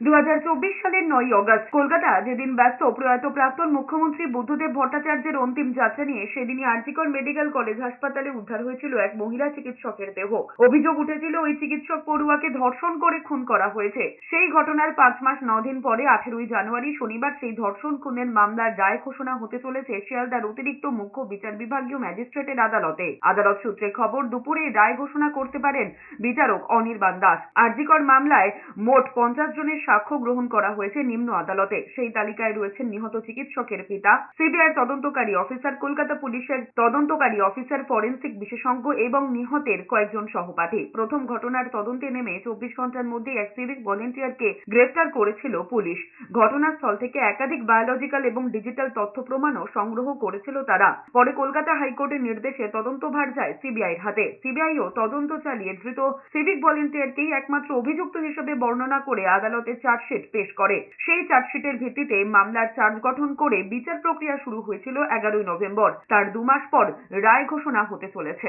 দু সালের নয় অগস্ট, কলকাতা যেদিন ব্যস্ত প্রয়াত প্রাক্তন মুখ্যমন্ত্রী বুদ্ধদেব ভট্টাচার্যের অন্তিম যাত্রা নিয়ে সেদিনই আরজিকর মেডিকেল কলেজ হাসপাতালে উদ্ধার হয়েছিল এক মহিলা চিকিৎসকের দেহ। অভিযোগ উঠেছিল ওই চিকিৎসক পড়ুয়াকে ধর্ষণ করে খুন করা হয়েছে। সেই ঘটনার পাঁচ মাস দিন পরে আঠেরোই জানুয়ারি শনিবার সেই ধর্ষণ খুনের মামলার রায় ঘোষণা হতে চলেছে শিয়ালদার অতিরিক্ত মুখ্য বিচার বিভাগীয় ম্যাজিস্ট্রেটের আদালতে। আদালত সূত্রে খবর, দুপুরে রায় ঘোষণা করতে পারেন বিচারক অনির্বাণ দাস। আরজিকর মামলায় মোট পঞ্চাশ জনের সাক্ষ্য গ্রহণ করা হয়েছে নিম্ন আদালতে। সেই তালিকায় রয়েছেন নিহত চিকিৎসকের পিতা, সিবিআই তদন্তকারী অফিসার, কলকাতা পুলিশের তদন্তকারী অফিসার, ফরেন্সিক বিশেষজ্ঞ এবং নিহতের কয়েকজন সহপাঠী। প্রথম ঘটনার তদন্তে নেমে চব্বিশ ঘণ্টার মধ্যে এক সিভিক ভলেন্টিয়ারকে গ্রেফতার করেছিল পুলিশ। ঘটনাস্থল থেকে একাধিক বায়োলজিক্যাল এবং ডিজিটাল তথ্য প্রমাণও সংগ্রহ করেছিল তারা। পরে কলকাতা হাইকোর্টের নির্দেশে তদন্তভার যায় সিবিআইর হাতে। সিবিআইও তদন্ত চালিয়ে ধৃত সিভিক ভলেন্টিয়ারকেই একমাত্র অভিযুক্ত হিসেবে বর্ণনা করে আদালতে চার্জশিট পেশ করে। সেই চার্জশিটের ভিত্তিতে মামলার চার্জ গঠন করে বিচার প্রক্রিয়া শুরু হয়েছিল এগারোই নভেম্বর। তার দু মাস পর রায় ঘোষণা হতে চলেছে।